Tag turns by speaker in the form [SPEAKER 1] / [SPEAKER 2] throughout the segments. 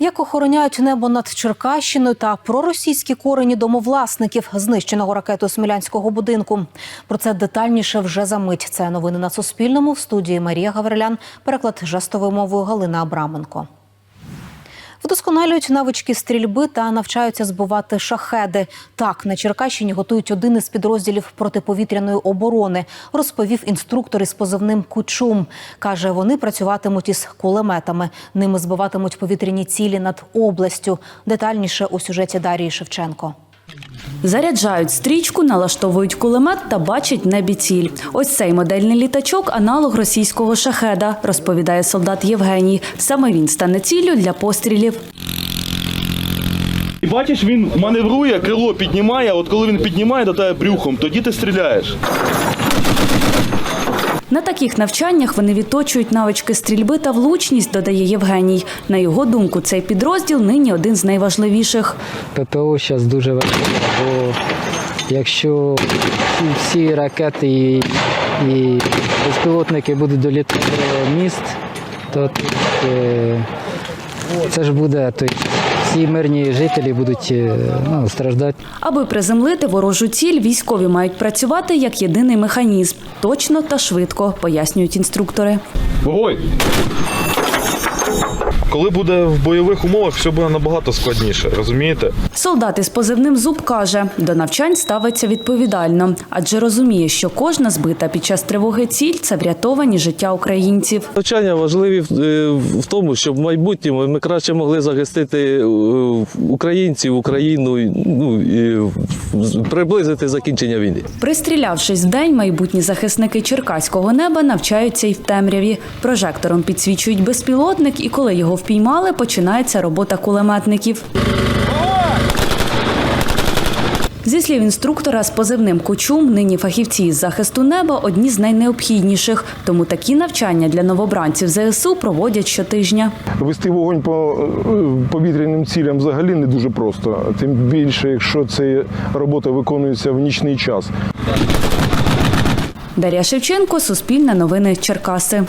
[SPEAKER 1] Як охороняють небо над Черкащиною та проросійські корені домовласників знищеного ракетою смілянського будинку? Про це детальніше вже за мить. Це новини на Суспільному в студії Марія Гаврилян. Переклад жестовою мовою Галина Абраменко. Вдосконалюють навички стрільби та навчаються збивати шахеди. Так на Черкащині готують один із підрозділів протиповітряної оборони. Розповів інструктор із позивним Кучум. каже, вони працюватимуть із кулеметами. Ними збиватимуть повітряні цілі над областю. Детальніше у сюжеті Дарії Шевченко.
[SPEAKER 2] Заряджають стрічку, налаштовують кулемет та бачать небі ціль. Ось цей модельний літачок – аналог російського шахеда, розповідає солдат Євгеній. Саме він стане ціллю для пострілів.
[SPEAKER 3] І бачиш, він маневрує, крило піднімає, от коли він піднімає до тебе брюхом, тоді ти стріляєш.
[SPEAKER 2] На таких навчаннях вони відточують навички стрільби та влучність, додає Євгеній. На його думку, цей підрозділ нині один з найважливіших.
[SPEAKER 4] ППО зараз дуже важливо, бо якщо всі, ракети і, і безпілотники будуть долітати до міст, то е, це ж буде, то всі мирні жителі будуть е, ну, страждати.
[SPEAKER 2] Аби приземлити ворожу ціль, військові мають працювати як єдиний механізм. Точно та швидко, пояснюють інструктори.
[SPEAKER 3] Вогонь! Коли буде в бойових умовах, все буде набагато складніше, розумієте?
[SPEAKER 2] Солдат із позивним зуб каже, до навчань ставиться відповідально, адже розуміє, що кожна збита під час тривоги ціль це врятовані життя українців.
[SPEAKER 5] Навчання важливі в- е, тому, щоб в майбутньому ми краще могли захистити е, українців, Україну, ну і приблизити закінчення війни.
[SPEAKER 2] Пристрілявшись вдень, майбутні захисники черкаського неба навчаються і в темряві. Прожектором підсвічують безпілотник, і коли його впіймали, починається робота кулеметників. Зі слів інструктора з позивним Кучум, нині фахівці із захисту неба одні з найнеобхідніших. Тому такі навчання для новобранців ЗСУ проводять щотижня.
[SPEAKER 6] Вести вогонь по е, повітряним цілям взагалі не дуже просто. Тим більше, якщо ця робота виконується в нічний час.
[SPEAKER 2] Дар'я Шевченко, Суспільне новини Черкаси.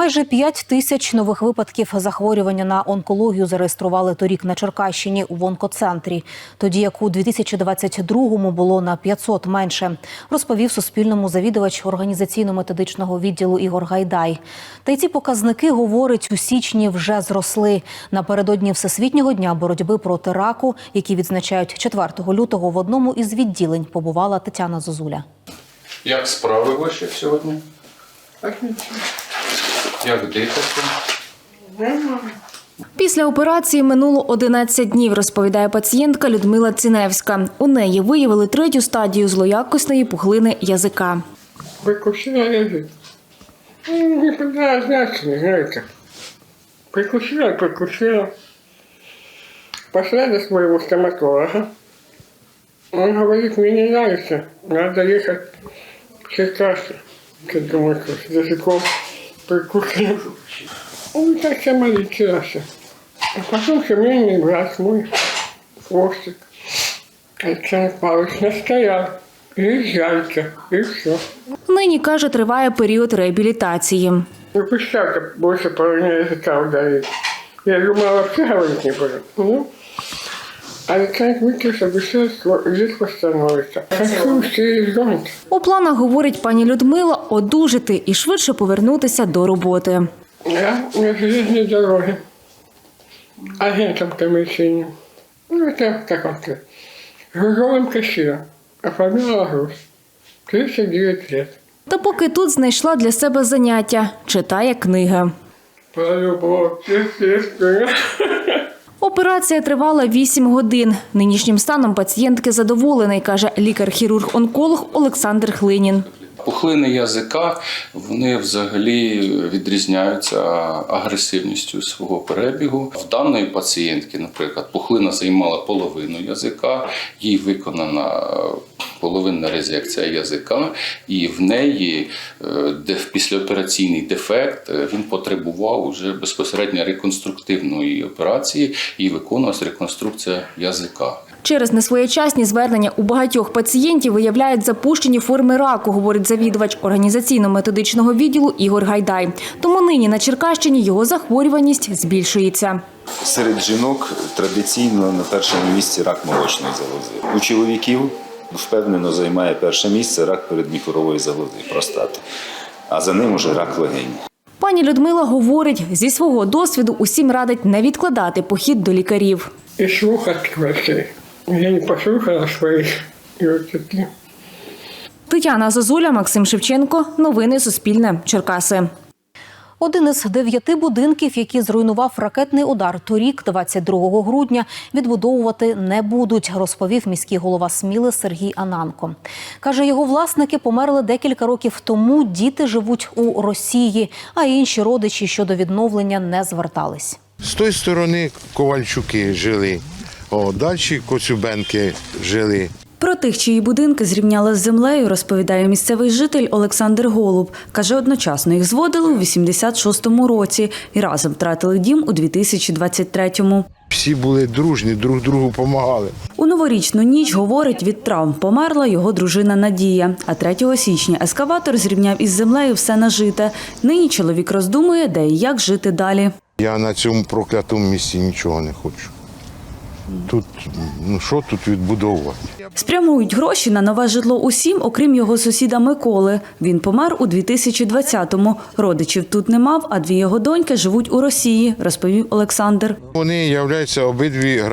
[SPEAKER 1] Майже 5 тисяч нових випадків захворювання на онкологію зареєстрували торік на Черкащині у онкоцентрі, тоді як у 2022-му було на 500 менше, розповів Суспільному завідувач організаційно-методичного відділу Ігор Гайдай. Та й ці показники, говорить, у січні вже зросли. Напередодні Всесвітнього дня боротьби проти раку, який відзначають 4 лютого, в одному із відділень побувала Тетяна Зозуля.
[SPEAKER 7] Як справи ваші сьогодні? Як дихати?
[SPEAKER 8] Після операції минуло 11 днів, розповідає пацієнтка Людмила Ціневська. У неї виявили третю стадію злоякісної пухлини язика.
[SPEAKER 9] Прикусила язык. Ну, Не поняла значения, знаете. Прикусила, прикусила. Пошла до своего стоматолога. Он говорит, мне не нравится, надо ехать в Черкассы. Я думаю, что с языком прикусил. Он так сама лечилась. А потом семейный брат мой, хвостик, Александр Павлович, настоял. Езжайте, и все.
[SPEAKER 8] Нині каже, триває період реабілітації.
[SPEAKER 9] Ну, представьте, больше половины языка удалить. Я думала, вообще говорить не буду. Ну, Александр Викторович обещал, что язык восстановится. Хочу все изгонить.
[SPEAKER 8] У планах, говорить пані Людмила, одужати і швидше повернутися до роботи.
[SPEAKER 9] Я на железной дороге. Агентом комиссийным. Ну, это как он сказать. Грузовым кассиром. Оформляла груз. 39 лет.
[SPEAKER 8] Та поки тут знайшла для себе заняття, читає книги.
[SPEAKER 9] Полюбовь, естественно.
[SPEAKER 8] Операція тривала 8 годин. Нинішнім станом пацієнтки задоволений, каже лікар-хірург-онколог Олександр Хлинін.
[SPEAKER 7] Пухлини язика вони взагалі відрізняються агресивністю свого перебігу. В даної пацієнтки, наприклад, пухлина займала половину язика, їй виконана половинна резекція язика, і в неї е, де післяопераційний дефект е, він потребував уже безпосередньо реконструктивної операції і виконувалась реконструкція язика.
[SPEAKER 8] Через несвоєчасні звернення у багатьох пацієнтів виявляють запущені форми раку, говорить завідувач організаційно-методичного відділу Ігор Гайдай. Тому нині на Черкащині його захворюваність збільшується.
[SPEAKER 10] Серед жінок традиційно на першому місці рак молочної залози. У чоловіків впевнено займає перше місце рак передміхорової залози, простати, а за ним уже рак легень.
[SPEAKER 8] Пані Людмила говорить, зі свого досвіду усім радить не відкладати похід до лікарів.
[SPEAKER 9] И слух открылся. Я не послушала своих. И.
[SPEAKER 8] Тетяна Зозуля, Максим Шевченко. Новини Суспільне. Черкаси.
[SPEAKER 1] Один із дев'яти будинків, які зруйнував ракетний удар торік, 22 грудня, відбудовувати не будуть, розповів міський голова Сміли Сергій Ананко. Каже, його власники померли декілька років тому. Діти живуть у Росії, а інші родичі щодо відновлення не звертались.
[SPEAKER 11] З тої сторони Ковальчуки жили, о, далі Коцюбенки жили.
[SPEAKER 2] Про тих, чиї будинки зрівняли з землею, розповідає місцевий житель Олександр Голуб. Каже, одночасно їх зводили у 86-му році і разом втратили дім у 2023-му.
[SPEAKER 11] Всі були дружні, друг другу допомагали.
[SPEAKER 2] У новорічну ніч, говорить, від травм померла його дружина Надія. А 3 січня ескаватор зрівняв із землею все нажите. Нині чоловік роздумує, де і як жити далі.
[SPEAKER 11] Я на цьому проклятому місці нічого не хочу. Тут, ну що тут відбудовувати?
[SPEAKER 2] Спрямують гроші на нове житло усім, окрім його сусіда Миколи. Він помер у 2020-му. Родичів тут не мав, а дві його доньки живуть у Росії, розповів Олександр.
[SPEAKER 11] Вони являються обидві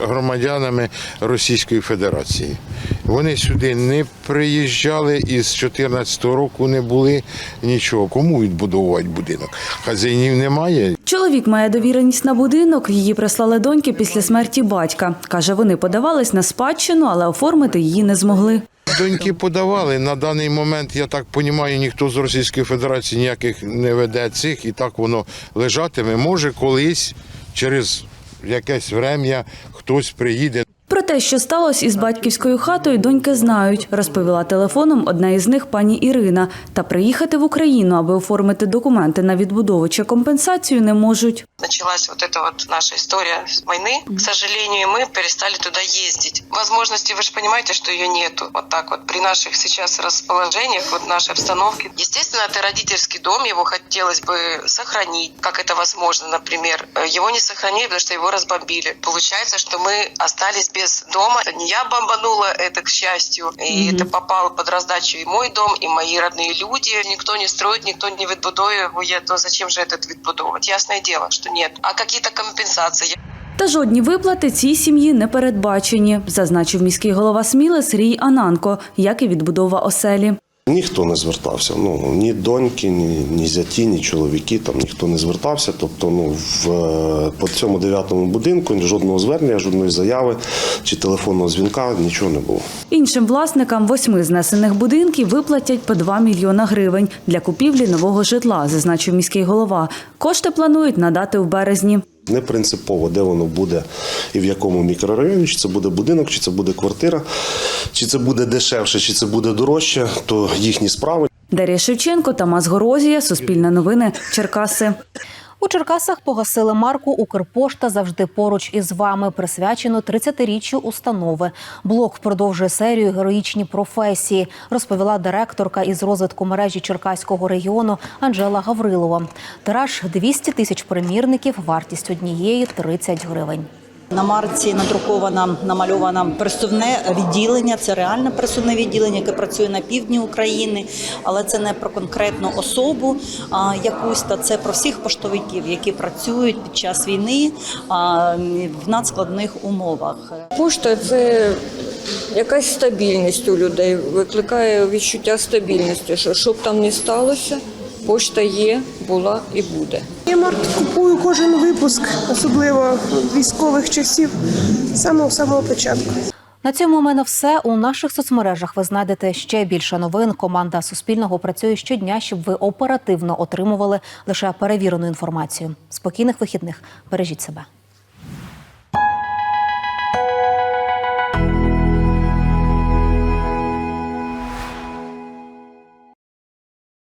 [SPEAKER 11] громадянами Російської Федерації. Вони сюди не приїжджали і з 2014 року не були нічого. Кому відбудовувати будинок? Хазяїнів немає.
[SPEAKER 2] Чоловік має довіреність на будинок. Її прислали доньки після смерті батька. Каже, вони подавались на спадщину, але оформити її не змогли.
[SPEAKER 11] Доньки подавали. На даний момент, я так розумію, ніхто з Російської Федерації ніяких не веде цих, і так воно лежатиме. Може, колись через якесь врем'я хтось приїде.
[SPEAKER 2] Про те, що сталося із батьківською хатою, доньки знають, розповіла телефоном одна із них пані Ірина. Та приїхати в Україну, аби оформити документи на відбудову чи компенсацію, не можуть.
[SPEAKER 12] началась вот эта вот наша история с войны, к сожалению, и мы перестали туда ездить. Возможности, вы же понимаете, что ее нету. Вот так вот при наших сейчас расположениях, вот нашей обстановке. Естественно, это родительский дом, его хотелось бы сохранить, как это возможно, например. Э, Его не сохранили, потому что его разбомбили. Получается, что мы остались без дома. Не я бомбанула это, к счастью, и это попало под раздачу и мой дом, и мои родные люди. Никто не строит, никто не відбудовує, то зачем же этот відбудовувати? Ясное дело, что нет. А какие-то компенсации?
[SPEAKER 2] Та жодні виплати цій сім'ї не передбачені, зазначив міський голова Сміли Сергій Ананко, як і відбудова оселі.
[SPEAKER 13] Ніхто не звертався. Ну ні доньки, ні, ні зяті, ні чоловіки там ніхто не звертався. Тобто, ну в е, по цьому дев'ятому будинку жодного звернення, жодної заяви чи телефонного дзвінка нічого не було.
[SPEAKER 2] Іншим власникам восьми знесених будинків виплатять по 2 мільйона гривень для купівлі нового житла, зазначив міський голова. Кошти планують надати в березні.
[SPEAKER 13] Не принципово, де воно буде і в якому мікрорайоні, чи це буде будинок, чи це буде квартира, чи це буде дешевше, чи це буде дорожче, то їхні справи.
[SPEAKER 2] Дар'я Шевченко, Тамас Горозія, Суспільне новини, Черкаси.
[SPEAKER 1] У Черкасах погасили марку Укрпошта завжди поруч із вами, присвячено 30-річчю установи. Блок продовжує серію героїчні професії, розповіла директорка із розвитку мережі Черкаського регіону Анжела Гаврилова. Тираж 200 тисяч примірників, вартість однієї 30 гривень.
[SPEAKER 14] На марці надруковано намальовано пересувне відділення. Це реальне пересувне відділення, яке працює на півдні України, але це не про конкретну особу а, якусь, та це про всіх поштовиків, які працюють під час війни а, в надскладних умовах.
[SPEAKER 15] Пошта це якась стабільність у людей, викликає відчуття стабільності, що що б там не сталося, пошта є, була і буде.
[SPEAKER 16] Я купую кожен випуск, особливо військових часів, з самого самого початку.
[SPEAKER 1] На цьому у мене все. У наших соцмережах ви знайдете ще більше новин. Команда Суспільного працює щодня, щоб ви оперативно отримували лише перевірену інформацію. Спокійних вихідних. Бережіть себе.